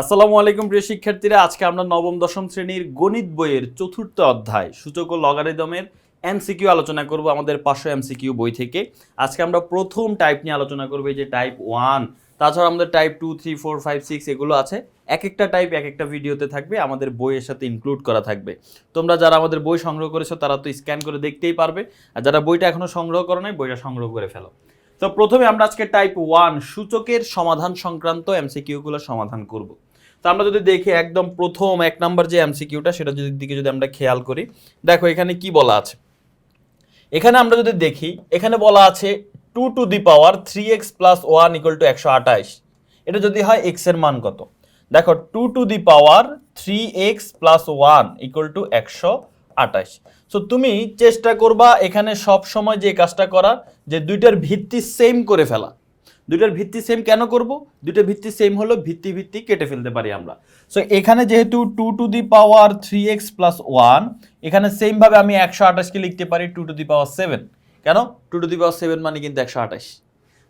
আসসালামু আলাইকুম, প্রিয় শিক্ষার্থীরা। আজকে আমরা নবম, দশম শ্রেণির গণিত বইয়ের চতুর্থ অধ্যায় সূচক ও লগারিদমের এমসিকিউ আলোচনা করব আমাদের পাঁচশো এমসিকিউ বই থেকে। আজকে আমরা প্রথম টাইপ নিয়ে আলোচনা করব, এই যে টাইপ ওয়ান তাছাড়া আমাদের type two three four five six এগুলো আছে। এক একটা টাইপ এক একটা ভিডিওতে থাকবে, আমাদের বইয়ের সাথে ইনক্লুড করা থাকবে। তোমরা যারা আমাদের বই সংগ্রহ করেছ, তারা তো স্ক্যান করে দেখতেই পারবে। আর যারা বইটা এখনও সংগ্রহ করো নাই, বইটা সংগ্রহ করে ফেলো। তো প্রথমে আমরা আজকে টাইপ ওয়ান সূচকের সমাধান সংক্রান্ত এমসিকিউগুলো সমাধান করব। তো আমরা যদি দেখি একদম প্রথম এক নাম্বার যে এমসিকিউটা, সেটা যদি দিকে যদি আমরা খেয়াল করি, দেখো এখানে কি বলা আছে? এখানে আমরা যদি দেখি, এখানে বলা আছে two to the power three x plus one equal to একশো আঠাইশ। এটা যদি হয় এক্সের মান কত? দেখো two to the power three x plus one equal to একশো আঠাইশ। সো তুমি চেষ্টা করবা এখানে সব সময় যে কাজটা করা যে দুইটার ভিত্তি সেম করে ফেলা। দুইটার ভিত্তি সেম কেন করব? দুইটার ভিত্তি সেম হলো ভিত্তি ভিত্তি কেটে ফেলতে পারি আমরা। সো এখানে যেহেতু two to the power three x plus one এখানে সেমভাবে আমি একশো আঠাশকে লিখতে পারি two to the power seven কেন? Two to the power seven মানে কিন্তু একশো আঠাশ।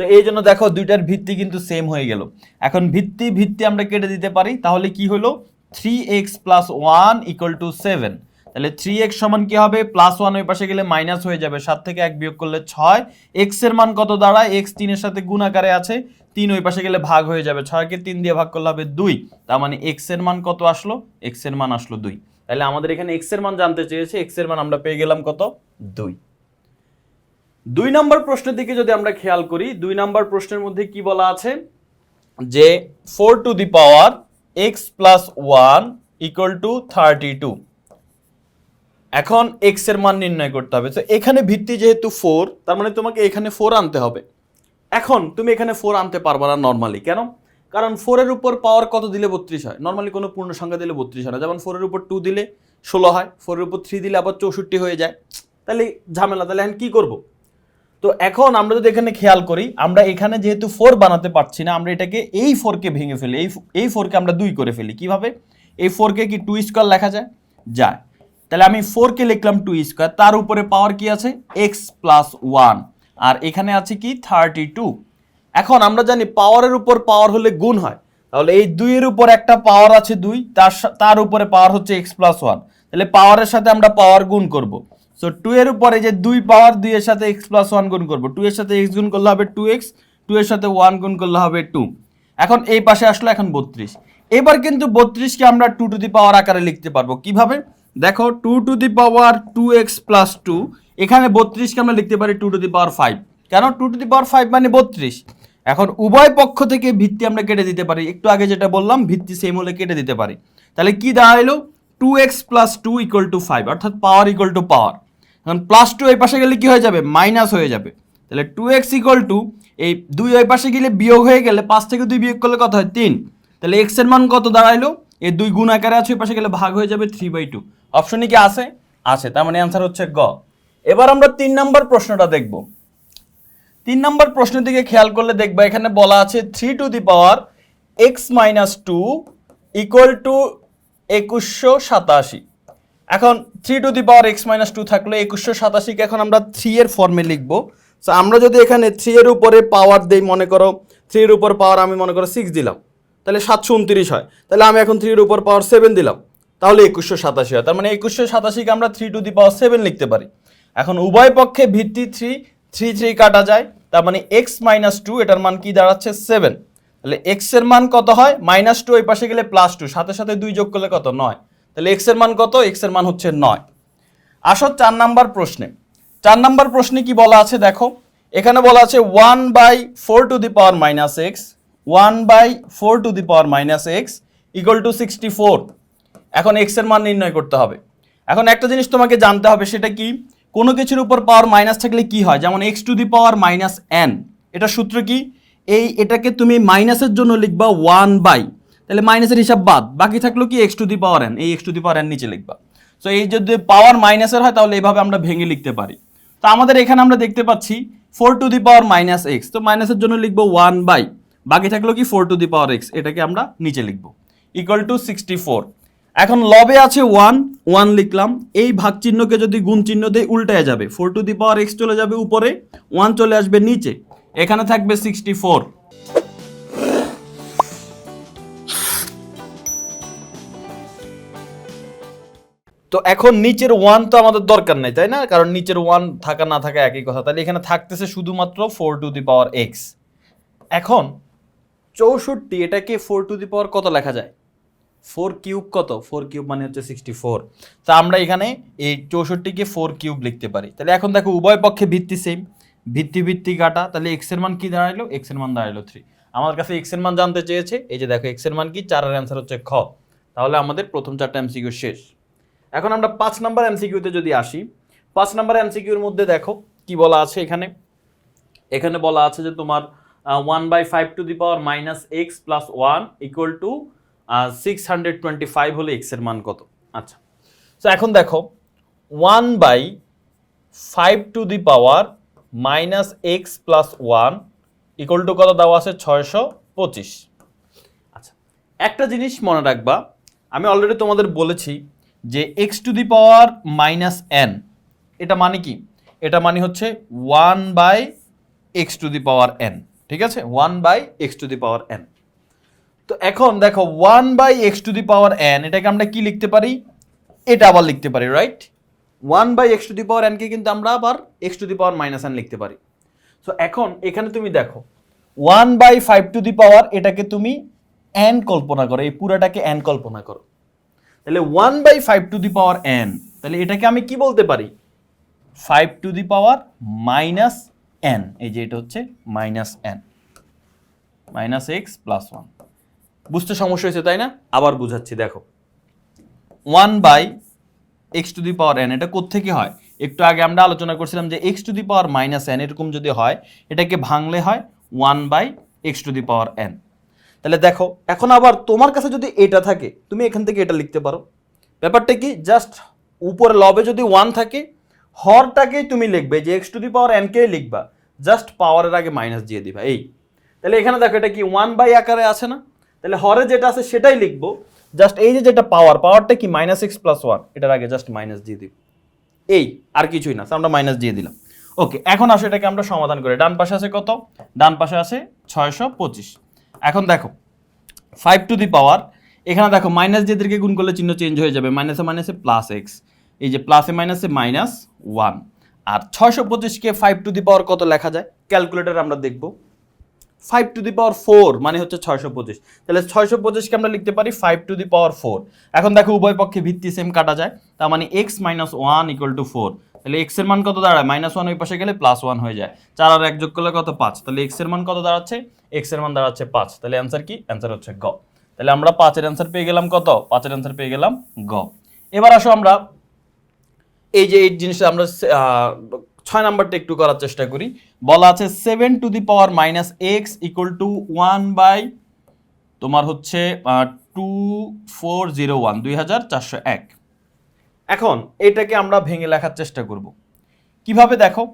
তো এই জন্য দেখো দুইটার ভিত্তি কিন্তু সেম হয়ে গেল। এখন ভিত্তি ভিত্তি আমরা কেটে দিতে পারি, তাহলে কি হলো? Three x plus one equal to seven তাহলে থ্রি এক্স সমান কি হবে? প্লাস ওয়ান ওই পাশে গেলে মাইনাস হয়ে যাবে। সাত থেকে এক বিয়োগ করলে ছয়। এক্সের মান কত দাঁড়ায়? এক্স তিনের সাথে গুণ আকারে আছে। তিন ওই পাশে গেলে ভাগ হয়ে যাবে। ছয়কে তিন দিয়ে ভাগ করলে হবে দুই। তার মানে এক্সের মান কত আসলো? এক্সের মান আসলো দুই। তাহলে আমাদের এখানে এক্সের মান জানতে চেয়েছে। এক্সের মান আমরা পেয়ে গেলাম কত? দুই। দুই নম্বর প্রশ্নের দিকে যদি আমরা খেয়াল করি, দুই নম্বর প্রশ্নের মধ্যে কি বলা আছে? যে four to the power x plus one equal to thirty two এখন এক্সের মান নির্ণয় করতে হবে। তো এখানে ভিত্তি যেহেতু ফোর তার মানে তোমাকে এখানে ফোর আনতে হবে। এখন তুমি এখানে ফোর আনতে পারবে না নর্মালি কেন? কারণ ফোরের উপর পাওয়ার কত দিলে বত্রিশ হয়? নর্মালি কোনো পূর্ণ সংখ্যা দিলে বত্রিশ হয় না। যেমন ফোরের উপর টু দিলে ষোলো হয় ফোরের উপর থ্রি দিলে আবার চৌষট্টি হয়ে যায়। তাহলে ঝামেলা, তাহলে এখন কী করব? তো এখন আমরা যদি এখানে খেয়াল করি, আমরা এখানে যেহেতু ফোর বানাতে পারছি না, আমরা এটাকে এই ফোরকে ভেঙে ফেলি। এই এই ফোরকে আমরা দুই করে ফেলি। কীভাবে? এই ফোরকে কি টু স্কোয়ার লেখা যায়? যায়। তাহলে আমি ফোরকে লিখলাম টু স্কোয়ার তার উপরে পাওয়ার কি আছে? এক্স প্লাস ওয়ান আর এখানে আছে কি? থার্টি টু এখন আমরা জানি পাওয়ারের উপর পাওয়ার হলে গুণ হয়। তাহলে এই দুইয়ের উপর একটা পাওয়ার আছে দুই, তার তার উপরে পাওয়ার হচ্ছে এক্স প্লাস ওয়ান তাহলে পাওয়ারের সাথে আমরা পাওয়ার গুণ করব। সো টু এর উপরে যে দুই পাওয়ার দুই এর সাথে এক্স প্লাস ওয়ান গুণ করব। টু এর সাথে এক্স গুণ করলে হবে টু এক্স টু এর সাথে ওয়ান গুণ করলে হবে টু এখন এই পাশে আসলো এখন বত্রিশ। এবার কিন্তু বত্রিশকে আমরা টু টু দি পাওয়ার আকারে লিখতে পারব। কীভাবে? দেখো two to the power two x plus two এখানে বত্রিশকে আমরা লিখতে পারি two to the power five কেন? Two to the power five মানে বত্রিশ। এখন উভয় পক্ষ থেকে ভিত্তি আমরা কেটে দিতে পারি। একটু আগে যেটা বললাম, ভিত্তি সেম হলে কেটে দিতে পারি। তাহলে কি দাঁড়াইলো? Two x plus two equal to five অর্থাৎ পাওয়ার ইকুয়াল টু পাওয়ার এখন প্লাস টু এই পাশে গেলে কি হয়ে যাবে? মাইনাস হয়ে যাবে। তাহলে টু এক্স ইকুয়াল টু এই দুই ওই পাশে গেলে বিয়োগ হয়ে গেলে পাঁচ থেকে দুই বিয়োগ করলে কত হয়? তিন। তাহলে এক্সের মান কত দাঁড়াইলো? এই দুই গুণ আকারে আছে, ওই পাশে গেলে ভাগ হয়ে যাবে থ্রি বাই টু অপশনে কি আছে? আছে, তার মানে অ্যান্সার হচ্ছে গ। এবার আমরা তিন নম্বর প্রশ্নটা দেখব। তিন নম্বর প্রশ্নের দিকে খেয়াল করলে দেখবা, এখানে বলা আছে three to the power x minus two equal to একুশশো সাতাশি। এখন three to the power x minus two থাকলে একুশশো সাতাশিকে এখন আমরা থ্রি এর ফর্মে লিখব। তো আমরা যদি এখানে থ্রি এর উপরে পাওয়ার দেই, মনে করো থ্রি এর উপর পাওয়ার আমি মনে করো সিক্স দিলাম, তাহলে সাতশো উনত্রিশ হয়। তাহলে আমি এখন থ্রি এর উপর পাওয়ার সেভেন দিলাম। তাহলে একুশশো সাতাশি হয়। তার মানে একুশশো সাতাশিকে আমরা three to the power seven লিখতে পারি। এখন উভয় পক্ষে ভিত্তি থ্রি থ্রি থ্রি কাটা যায়। তার মানে এক্স মাইনাস টু এটার মান কি দাঁড়াচ্ছে? সেভেন তাহলে এক্সের মান কত হয়? মাইনাস টু ওই পাশে গেলে প্লাস টু সাথে সাথে দুই যোগ করলে কত? নয়। তাহলে এক্সের মান কত? এক্সের মান হচ্ছে নয়। আসো চার নাম্বার প্রশ্নে। চার নাম্বার প্রশ্নে কি বলা আছে? দেখো। এখানে বলা আছে one by four to the power minus x one by four to the power minus x equal to sixty four এখন এক্সের মান নির্ণয় করতে হবে। এখন একটা জিনিস তোমাকে জানতে হবে, সেটা কি? কোনো কিছুর উপর পাওয়ার মাইনাস থাকলে কি হয়? যেমন x to the power minus n এটা সূত্র কি? এই এটাকে তুমি মাইনাসের জন্য লিখবা ওয়ান বাই তাহলে মাইনাসের হিসাব বাদ। বাকি থাকল কি? X to the power n এই x to the power n নিচে লিখবা। সো এই যদি পাওয়ার মাইনাসের হয়, তাহলে এইভাবে আমরা ভেঙে লিখতে পারি। তো আমাদের এখানে আমরা দেখতে পাচ্ছি four to the power minus x তো মাইনাসের জন্য লিখব ওয়ান বাই বাকি থাকল কি? Four to the power x এটাকে আমরা নিচে লিখব। ইকুয়াল টু সিক্সটি ফোর এখন লবে আছে ওয়ান ওয়ান লিখলাম। এই ভাগ চিহ্নকে যদি গুণ চিহ্ন দিয়ে উল্টায় যাবে। Four to the power x চলে যাবে উপরে ওয়ান চলে আসবে নিচে। এখানে থাকবে সিক্সটি ফোর তো এখন নিচের ওয়ান তো আমাদের দরকার নেই, তাই না? কারণ নিচের ওয়ান থাকা না থাকা একই কথা। তাহলে এখানে থাকতেছে শুধুমাত্র four to the power x এখন, চৌষট্টি, এটাকে ফোর টু দি পাওয়ার কত লেখা যায়? ফোর কিউব কত? ফোর কিউব মানে হচ্ছে সিক্সটি ফোর তা আমরা এখানে এই চৌষট্টিকে ফোর কিউব লিখতে পারি। তাহলে এখন দেখো, উভয় পক্ষে ভিত্তি সেম ভিত্তি ভিত্তি কাটা, তাহলে এক্সের মান কি দাঁড়াইলো? এক্সের মান দাঁড়াইলো থ্রি আমার কাছে এক্সের মান জানতে চেয়েছে, এই যে দেখো এক্সের মান কি? চারের অ্যান্সার হচ্ছে খ। তাহলে আমাদের প্রথম চারটা এমসিকিউ শেষ। এখন আমরা পাঁচ নাম্বার এমসিকিউতে যদি আসি, পাঁচ নাম্বার এমসিকিউর মধ্যে দেখো, কি বলা আছে এখানে? এখানে বলা আছে যে তোমার one by five to the power minus x plus one equal to six hundred twenty five হলে এক্সের মান কত? আচ্ছা। তো এখন দেখো one by five to the power minus x plus one equal to কত দেওয়া আছে? ছয়শো পঁচিশ। আচ্ছা একটা জিনিস মনে রাখবা, আমি অলরেডি তোমাদের বলেছি যে x to the power minus n এটা মানে কি? এটা মানে হচ্ছে one by x to the power n ঠিক আছে? One by x to the power n তো এখন দেখো one by x to the power n এটাকে আমরা কি লিখতে পারি? এটা আবার লিখতে পারি right one by x to the power NK কিন্তু আমরা আবার x to the power minus n লিখতে পারি। সো এখন এখানে তুমি দেখো one by five to the power এটাকে তুমি এন কল্পনা করো, এই পুরাটাকে এন কল্পনা করো। তাহলে one by five to the power n তাহলে এটাকে আমি কি বলতে পারি? Five to the power minus n এই যে এটা হচ্ছে minus n minus x plus one বুঝতে সমস্যা হয়েছে, তাই না? আবার বুঝাচ্ছি, দেখো। One by x to the power n, এটা কোত্থেকে হয়? একটু আগে আমরা আলোচনা করছিলাম যে x to the power minus n, এরকম যদি হয়, এটাকে ভাঙলে হয় one by x to the power n. তাহলে দেখো, এখন আবার তোমার কাছে যদি এটা থাকে, তুমি এখান থেকে এটা লিখতে পারো। ব্যাপারটা কি? জাস্ট উপরে লবে যদি ওয়ান থাকে, হরটাকেই তুমি লিখবে যে এক্স টু দি পাওয়ার এনকেই লিখবা। জাস্ট পাওয়ারের আগে মাইনাস দিয়ে দিবা, এই। তাহলে এখানে দেখো এটা কি, ওয়ান বাই আকারে আছে না? তাহলে হরে যেটা আছে সেটাই লিখব। জাস্ট এই যে যেটা পাওয়ার পাওয়ারটা কি মাইনাস এক্স প্লাস ওয়ান এটার আগে জাস্ট মাইনাস দিয়ে দিব। এই, আর কিছুই না আমরা মাইনাস দিয়ে দিলাম। ওকে এখন আসো এটাকে আমরা সমাধান করি। ডান পাশে আছে কত? ডান পাশে আছে ছয়শো পঁচিশ। এখন দেখো ফাইভ টু দি পাওয়ার এখানে দেখো মাইনাস যেদেরকে গুণ করলে চিহ্ন চেঞ্জ হয়ে যাবে মাইনাসে মাইনাসে প্লাস এক্স এই যে প্লাসে মাইনাসে মাইনাস ওয়ান আর ছয়শো পঁচিশকে ফাইভ টু দি পাওয়ার কত লেখা যায়? ক্যালকুলেটার আমরা দেখব। Five to the power four মানে হচ্ছে ছয়শো পঁচিশ। তাহলে ছয়শো পঁচিশকে আমরা লিখতে পারি five to the power four এখন দেখো উভয় পক্ষে ভিত্তি সেম কাটা যায়, তার মানে x minus one equal to four তাহলে এক্সের মান কত দাঁড়ায়? মাইনাস ওয়ান ওই পাশে গেলে প্লাস ওয়ান হয়ে যায়। চার আর এক যোগ করলে কত? পাঁচ। তাহলে এক্সের মান কত দাঁড়াচ্ছে? এক্সের মান দাঁড়াচ্ছে পাঁচ। তাহলে অ্যান্সার কি? অ্যান্সার হচ্ছে গ। তাহলে আমরা পাঁচের অ্যান্সার পেয়ে গেলাম কত? পাঁচের অ্যান্সার পেয়ে গেলাম গ। এবার আসো আমরা, এই যে এই জিনিসটা আমরা ছয় নাম্বারটা একটু করার চেষ্টা করি। বলা আছে seven to the power minus x equal to one by তোমার হচ্ছে টু ফোর জিরো ওয়ান দুই হাজার চারশো এক। এখন এটাকে আমরা ভেঙে লেখার চেষ্টা করব। কীভাবে দেখো?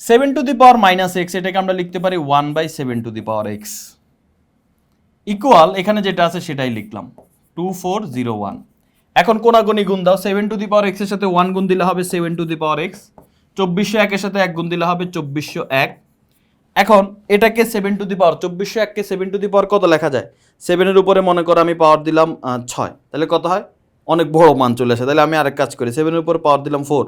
Seven to the power minus x এটাকে আমরা লিখতে পারি one by seven to the power x equal এখানে যেটা আছে সেটাই লিখলাম টু ফোর জিরো ওয়ান এখন কোনাগুনি গুণ দাও সেভেন টু দি পাওয়ার এক্সের সাথে ওয়ান গুণ দিলে হবে seven to the power x চব্বিশশো একের সাথে এক গুণ দিলে হবে চব্বিশশো এক। এখন, এটাকে সেভেন টু দি পাওয়ার চব্বিশশো এককে সেভেন টু দি পাওয়ার কত লেখা যায়? সেভেনের উপরে মনে করো আমি পাওয়ার দিলাম ছয়। তাহলে কত হয়? অনেক বড় মান চলে আসে। তাহলে আমি আরেক কাজ করি সেভেনের উপর পাওয়ার দিলাম ফোর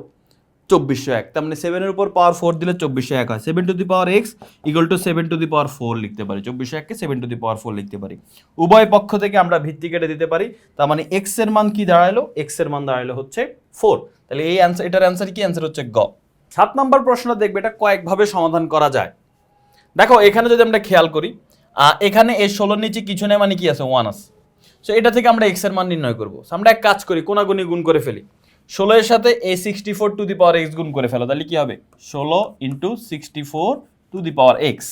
চব্বিশশো এক। তার মানে সেভেনের উপর পাওয়ার ফোর দিলে চব্বিশশো এক হয়। Seven to the power x equal to seven to the power four লিখতে পারি। চব্বিশশো এককে seven to the power four লিখতে পারি। উভয় পক্ষ থেকে আমরা ভিত্তি কেটে দিতে পারি। তার মানে এক্সের মান কি দাঁড়াল? এক্সের মান দাঁড়াল হচ্ছে ফোর তাহলে এই অ্যান্সার এটার অ্যান্সার কি? অ্যান্সার হচ্ছে গ। সাত নম্বর প্রশ্ন দেখবে এটা কয়েকভাবে সমাধান করা যায়। দেখো, এখানে যদি আমরা খেয়াল করি এখানে এই ষোলোর নিচে কিছু নেই মানে কি আছে? ওয়ান আছে। সো এটা থেকে আমরা এক্সের মান নির্ণয় করব। আমরা এক কাজ করি, কোনাগুনি গুণ করে ফেলি। ষোলো এর সাথে এ sixty four to the power x গুণ করে ফেলো, তাহলে কি হবে? ষোলো into sixty four to the power x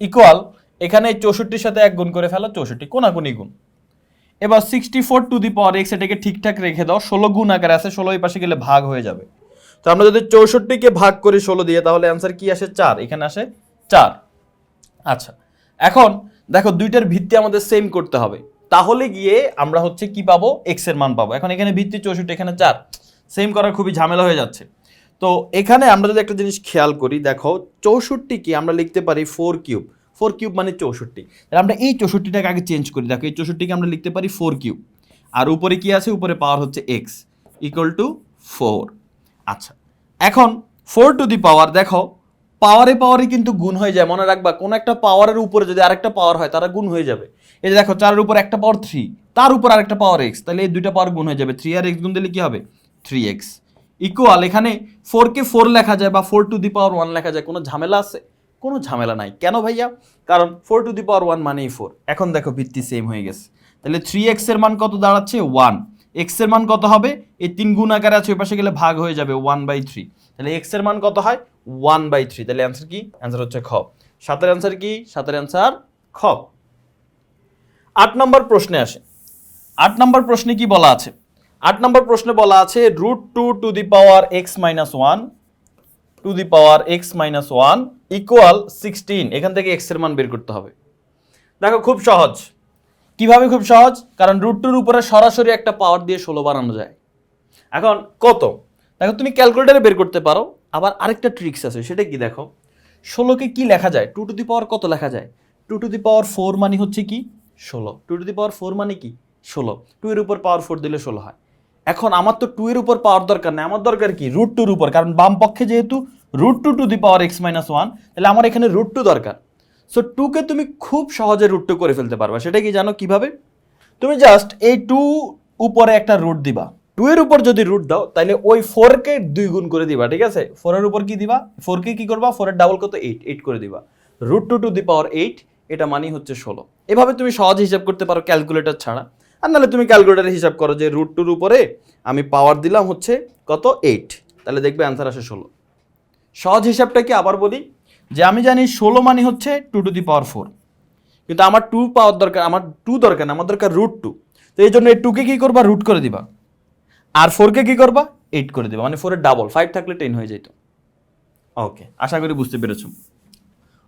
equal এখানে চৌষট্টির সাথে এক গুণ করে ফেলো, চৌষট্টি কোনাকুনি গুণ। এবার sixty four to the power x এটাকে ঠিকঠাক রেখে দাও, ষোলো গুণ আকারে আছে, ষোলো এই পাশে গেলে ভাগ হয়ে যাবে। তো আমরা যদি চৌষট্টিকে ভাগ করি ষোলো দিয়ে, তাহলে অ্যান্সার কি আসে? চার। এখানে আসে চার। আচ্ছা এখন দেখো দুইটার ভিত্তি আমাদের সেম করতে হবে। তাহলে গিয়ে আমরা হচ্ছে কি পাবো? এক্সের মান পাবো। এখন এখানে ভিত্তি চৌষট্টি, এখানে চার। সেম করা খুবই ঝামেলা হয়ে যাচ্ছে। তো এখানে আমরা যদি একটা জিনিস খেয়াল করি, দেখো চৌষট্টি কি আমরা লিখতে পারি ফোর কিউব ফোর কিউব মানে চৌষট্টি। তাহলে আমরা এই চৌষট্টিটাকে আগে চেঞ্জ করি। দেখো এই চৌষট্টিকে আমরা লিখতে পারি ফোর কিউব আর উপরে কি আছে? উপরে পাওয়ার হচ্ছে এক্স ইকুয়াল টু ফোর আচ্ছা এখন ফোর টু দি পাওয়ার দেখো পাওয়ারে পাওয়ারে কিন্তু গুণ হয়ে যায়, মনে রাখবা, কোনো একটা পাওয়ারের উপরে যদি আরেকটা পাওয়ার হয়, তারা গুণ হয়ে যাবে। এই যে দেখো, চারের উপর একটা পাওয়ার থ্রি তার উপর আরেকটা পাওয়ার এক্স তাহলে এই দুইটা পাওয়ার গুণ হয়ে যাবে। থ্রি আর এক্স গুণ দিলে কি হবে? থ্রি এক্স ইকুয়াল এখানে ফোরকে ফোর লেখা যায় বা four to the power one লেখা যায়, কোনো ঝামেলা আছে? কোনো ঝামেলা নাই। কেন ভাইয়া? কারণ four to the power one মানেই ফোর এখন দেখো ভিত্তি সেম হয়ে গেছে। তাহলে থ্রি এক্সের মান কত দাঁড়াচ্ছে? ওয়ান এক্সের মান কত হবে? এই তিন গুণ আকারে আছে, ওই পাশে গেলে ভাগ হয়ে যাবে ওয়ান বাই থ্রি তাহলে এক্সের মান কত হয়? ওয়ান বাই থ্রি তাহলে অ্যান্সার কি? অ্যান্সার হচ্ছে খ। সাতের অ্যান্সার কি? সাতের অ্যান্সার খ। আট নম্বর প্রশ্নে আসে। আট নম্বর প্রশ্নে কি বলা আছে? আট নম্বর প্রশ্নে বলা আছে root two to the power x minus one to the power x minus one equal sixteen এখান থেকে এক্সের মান বের করতে হবে। দেখো, খুব সহজ। কীভাবে খুব সহজ? কারণ রুট টুর উপরে সরাসরি একটা পাওয়ার দিয়ে ষোলো বানানো যায়। এখন কত? দেখো, তুমি ক্যালকুলেটারে বের করতে পারো। আবার আরেকটা ট্রিক্স আছে, সেটা কি দেখো? ষোলোকে কি লেখা যায়? টু টু দি পাওয়ার কত লেখা যায়? Two to the power four মানে হচ্ছে কি? ষোলো। Two to the power four মানে কি? ষোলো। টু এর উপর পাওয়ার ফোর দিলে ষোলো হয়। এখন আমার তো টু এর উপর পাওয়ার দরকার নেই। আমার দরকার কি? রুট টুর উপর। কারণ বাম পক্ষে যেহেতু root two to the power x minus one তাহলে আমার এখানে রুট টু দরকার। সো টুকে তুমি খুব সহজে রুট টু করে ফেলতে পারবা। সেটা কি জানো কীভাবে? তুমি জাস্ট এই টু উপরে একটা রুট দিবা। টু এর উপর যদি রুট দাও তাহলে ওই ফোরকে দুই গুণ করে দিবা, ঠিক আছে? ফোরের উপর কি দিবা? ফোরকে কি করবা? ফোরের ডাবল কত? এইট এইট করে দিবা। Root two to the power eight এটা মানেই হচ্ছে ষোলো। এভাবে তুমি সহজে হিসাব করতে পারো ক্যালকুলেটর ছাড়া। আর নাহলে তুমি ক্যালকুলেটারে হিসাব করো যে রুট টুর উপরে আমি পাওয়ার দিলাম হচ্ছে কত? এইট তাহলে দেখবে অ্যান্সার আসে ষোলো। সহজ হিসাবটা কি আবার বলি। যে আমি জানি ষোলো মানে হচ্ছে two to the power four কিন্তু আমার টু পাওয়ার দরকার, আমার টু দরকার না, আমার দরকার রুট টু তো এই জন্য এই টুকে কী করবা? রুট করে দিবা। আর ফোরকে কী করবা? এইট করে দিবা। মানে ফোরের ডাবল ফাইভ থাকলে টেন হয়ে যেত। ওকে আশা করি বুঝতে পেরেছ।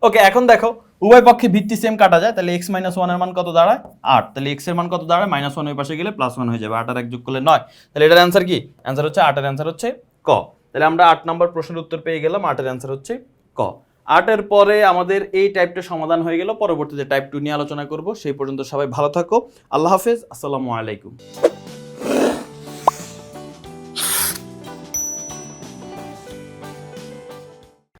ওকে এখন দেখো, উভয় পক্ষে ভিত্তি সেম কাটা যায়। তাহলে এক্স মাইনাস ওয়ানের মান কত দাঁড়ায়? আট। তাহলে এক্সের মান কত দাঁড়ায়? মাইনাস ওয়ান ওই পাশে গেলে প্লাস ওয়ান হয়ে যাবে। আট আর এক যোগ করলে নয়। তাহলে এটার অ্যান্সার কি? অ্যান্সার হচ্ছে আটের অ্যান্সার হচ্ছে ক। তাহলে আমরা আট নম্বর প্রশ্নের উত্তর পেয়ে গেলাম। আটের অ্যান্সার হচ্ছে ক। আটের পরে আমাদের এই টাইপটা সমাধান হয়ে গেল। পরবর্তীতে টাইপ টু নিয়ে আলোচনা করব। সেই পর্যন্ত সবাই ভালো থাকো। আল্লাহ হাফেজ। আসসালামু আলাইকুম।